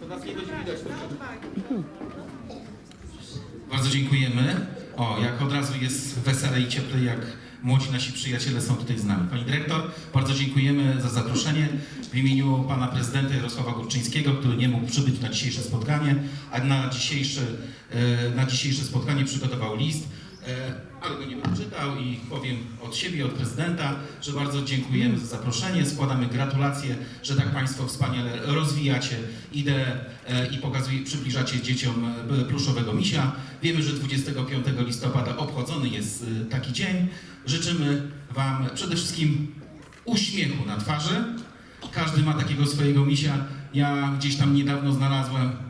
To nas nie będzie widać. Bardzo dziękujemy. O, jak od razu jest wesele i cieple, jak młodzi nasi przyjaciele są tutaj z nami. Pani dyrektor, bardzo dziękujemy za zaproszenie. W imieniu pana prezydenta Jarosława Górczyńskiego, który nie mógł przybyć na dzisiejsze spotkanie, a na dzisiejsze, e, na dzisiejsze spotkanie przygotował list. Ale go nie będę czytał i powiem od siebie, od prezydenta, że bardzo dziękujemy za zaproszenie, składamy gratulacje, że tak Państwo wspaniale rozwijacie ideę e, i pokazuje, przybliżacie dzieciom e, pluszowego misia. Wiemy, że 25 listopada obchodzony jest e, taki dzień. Życzymy Wam przede wszystkim uśmiechu na twarzy. Każdy ma takiego swojego misia. Ja gdzieś tam niedawno znalazłem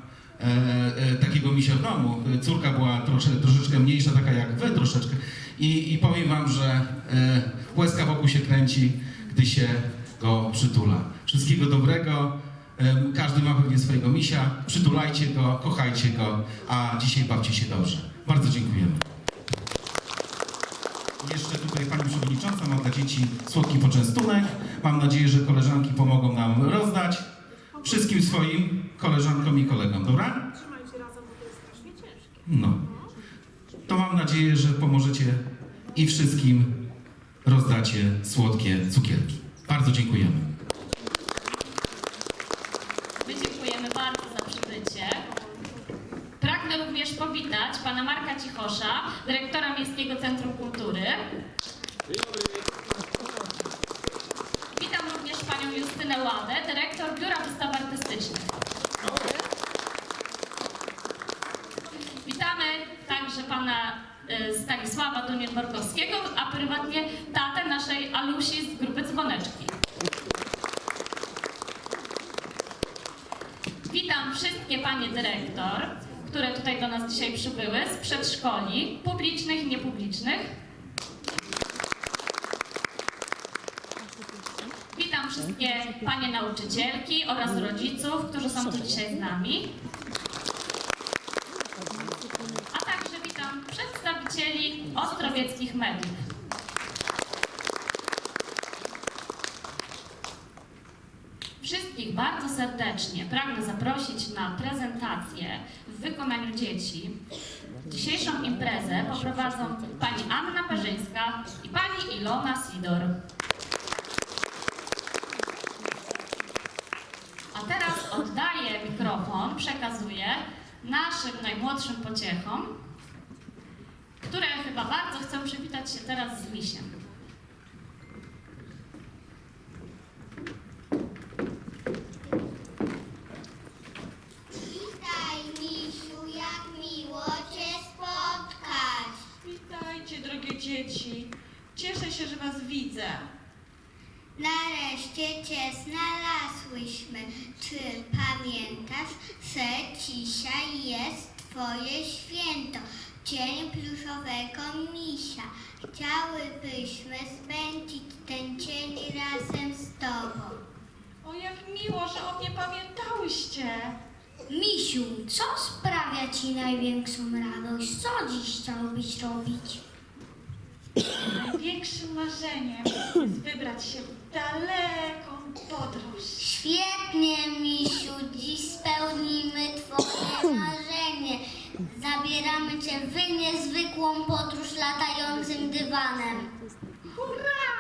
takiego misia w domu. Córka była trosze, troszeczkę mniejsza, taka jak wy troszeczkę. I, i powiem wam, że e, łezka wokół się kręci, gdy się go przytula. Wszystkiego dobrego. Każdy ma pewnie swojego misia. Przytulajcie go, kochajcie go, a dzisiaj bawcie się dobrze. Bardzo dziękujemy. Jeszcze tutaj Pani Przewodnicząca ma dla dzieci słodki poczęstunek. Mam nadzieję, że koleżanki pomogą nam rozdać wszystkim swoim koleżankom i kolegom, dobra? Trzymajcie razem, bo to jest strasznie ciężkie. No. To mam nadzieję, że pomożecie i wszystkim rozdacie słodkie cukierki. Bardzo dziękujemy. My dziękujemy bardzo za przybycie. Pragnę również powitać pana Marka Cichosza, dyrektora Miejskiego Centrum Kultury. Witam e, Stanisława Dunier-Borkowskiego, a prywatnie tatę naszej Alusi z grupy Dzwoneczki. Witam wszystkie panie dyrektor, które tutaj do nas dzisiaj przybyły z przedszkoli, publicznych i niepublicznych. Witam wszystkie panie nauczycielki oraz rodziców, którzy są tu dzisiaj z nami. A także witam przedstawicieli ostrowieckich mediów. Wszystkich bardzo serdecznie pragnę zaprosić na prezentację w wykonaniu dzieci. Dzisiejszą imprezę poprowadzą pani Anna Perzyńska i pani Ilona Sidor. A teraz oddaję mikrofon, przekazuję naszym najmłodszym pociechom, które chyba bardzo chcą przywitać się teraz z misiem. Witaj, misiu, jak miło Cię spotkać. Witajcie, drogie dzieci. Cieszę się, że was widzę. Nareszcie Cię znalazłyśmy. Czy pamiętasz, że dzisiaj jest Twoje święto, Dzień pluszowego misia. Chciałybyśmy spędzić ten dzień razem z Tobą. O, jak miło, że o mnie pamiętałyście. Misiu, co sprawia Ci największą radość? Co dziś chciałbyś robić? Największym marzeniem jest wybrać się w daleką podróż. Świetnie, misiu, dziś spełnimy Twoje marzenie. Zabieramy Cię w niezwykłą podróż latającym dywanem. Hurra!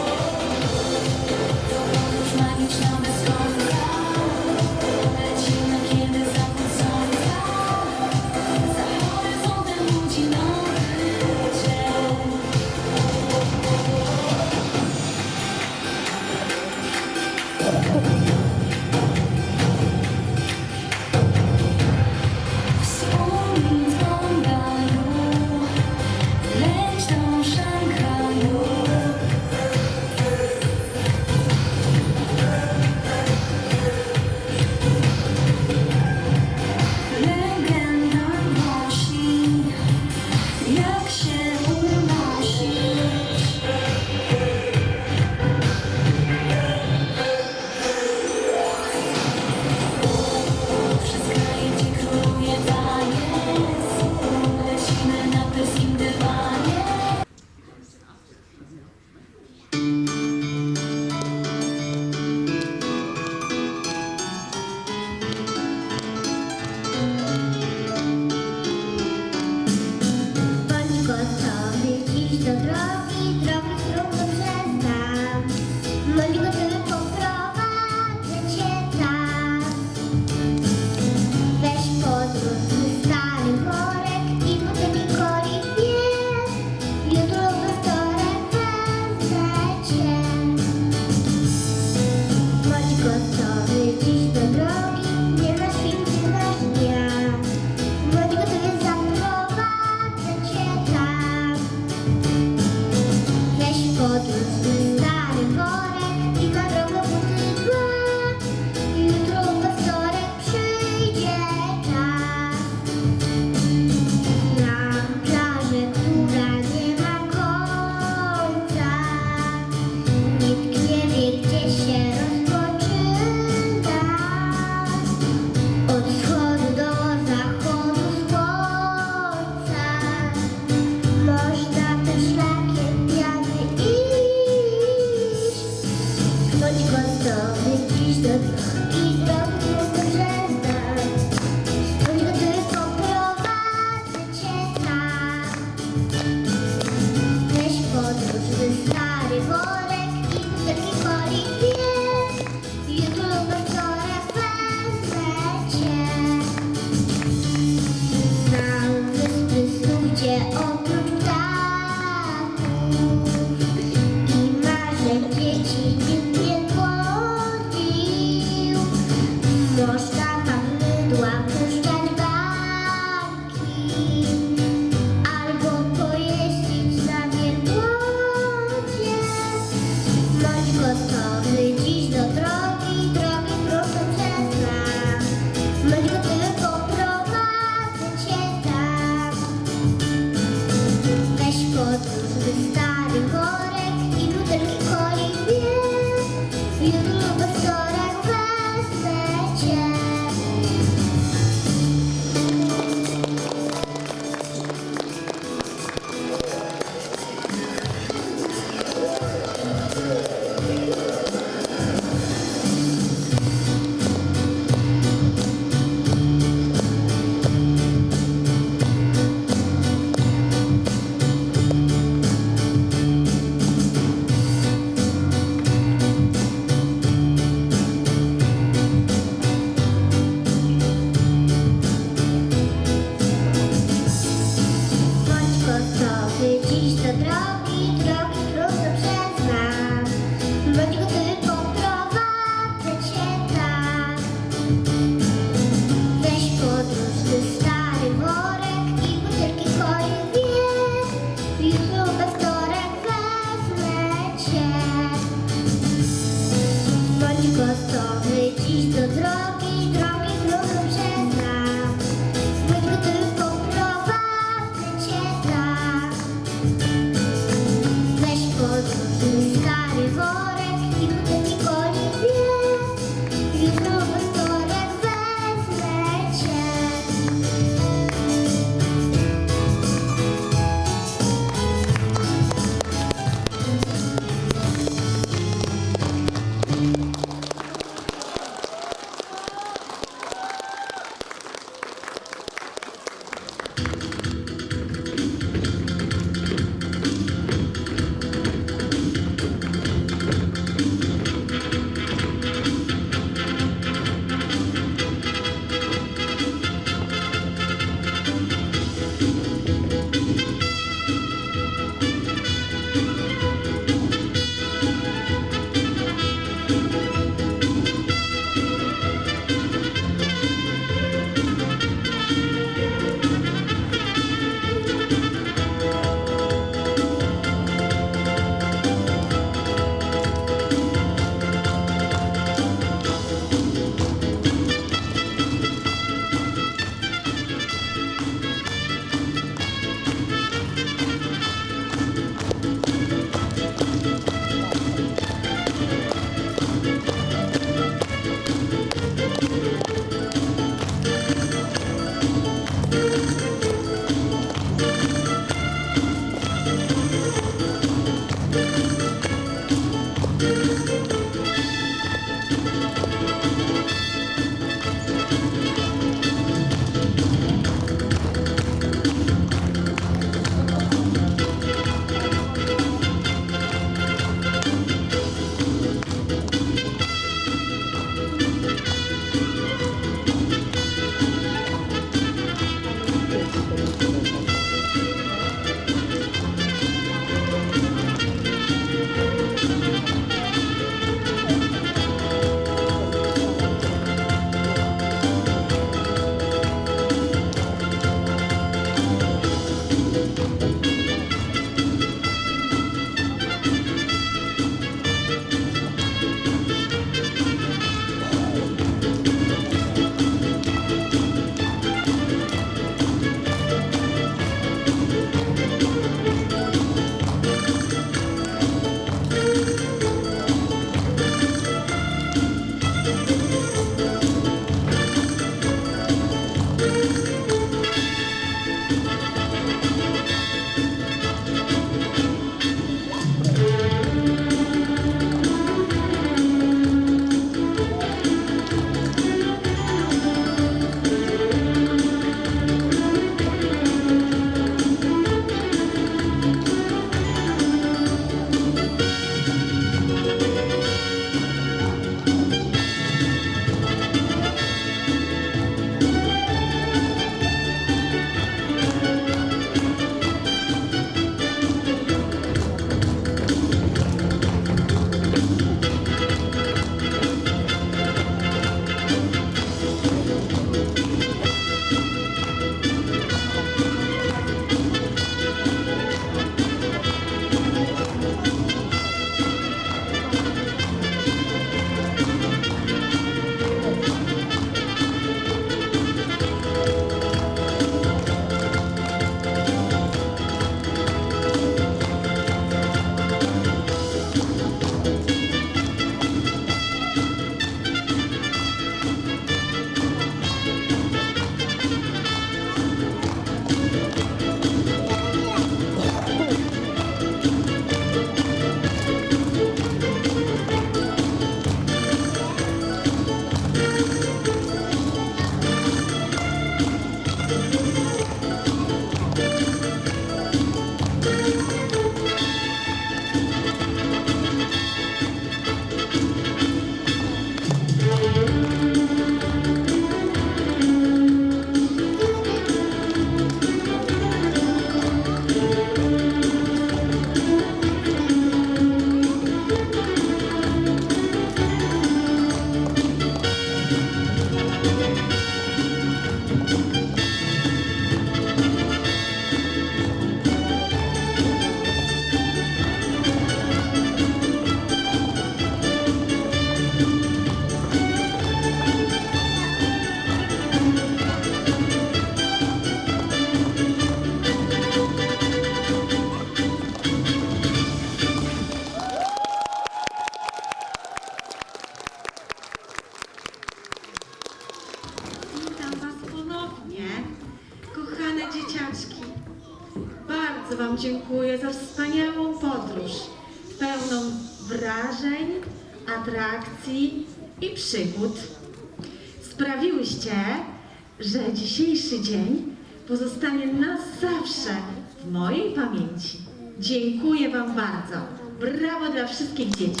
Że dzisiejszy dzień pozostanie na zawsze w mojej pamięci. Dziękuję Wam bardzo. Brawo dla wszystkich dzieci.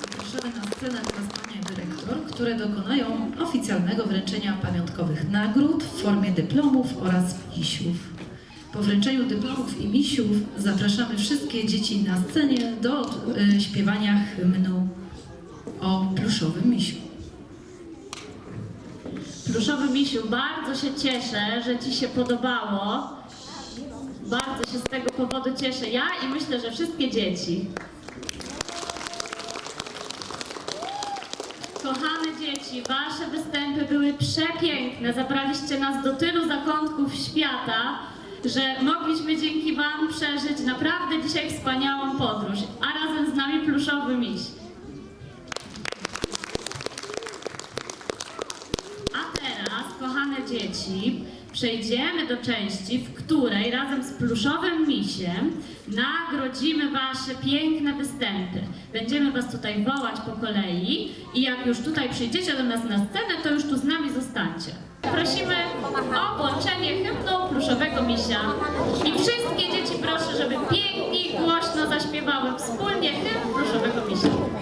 Zapraszamy na scenę teraz panią dyrektor, które dokonają oficjalnego wręczenia pamiątkowych nagród w formie dyplomów oraz misiów. Po wręczeniu dyplomów i misiów zapraszamy wszystkie dzieci na scenie do y, śpiewania hymnu o pluszowym misiu. Pluszowy misiu, bardzo się cieszę, że Ci się podobało. Bardzo się z tego powodu cieszę ja i myślę, że wszystkie dzieci. Kochane dzieci, Wasze występy były przepiękne. Zabraliście nas do tylu zakątków świata, że mogliśmy dzięki Wam przeżyć naprawdę dzisiaj wspaniałą podróż. A razem z nami pluszowy miś. przejdziemy do części, w której razem z pluszowym misiem nagrodzimy Wasze piękne występy. Będziemy Was tutaj wołać po kolei i jak już tutaj przyjdziecie do nas na scenę, to już tu z nami zostańcie. Prosimy o włączenie hymnu pluszowego misia i wszystkie dzieci proszę, żeby pięknie i głośno zaśpiewały wspólnie hymn pluszowego misia.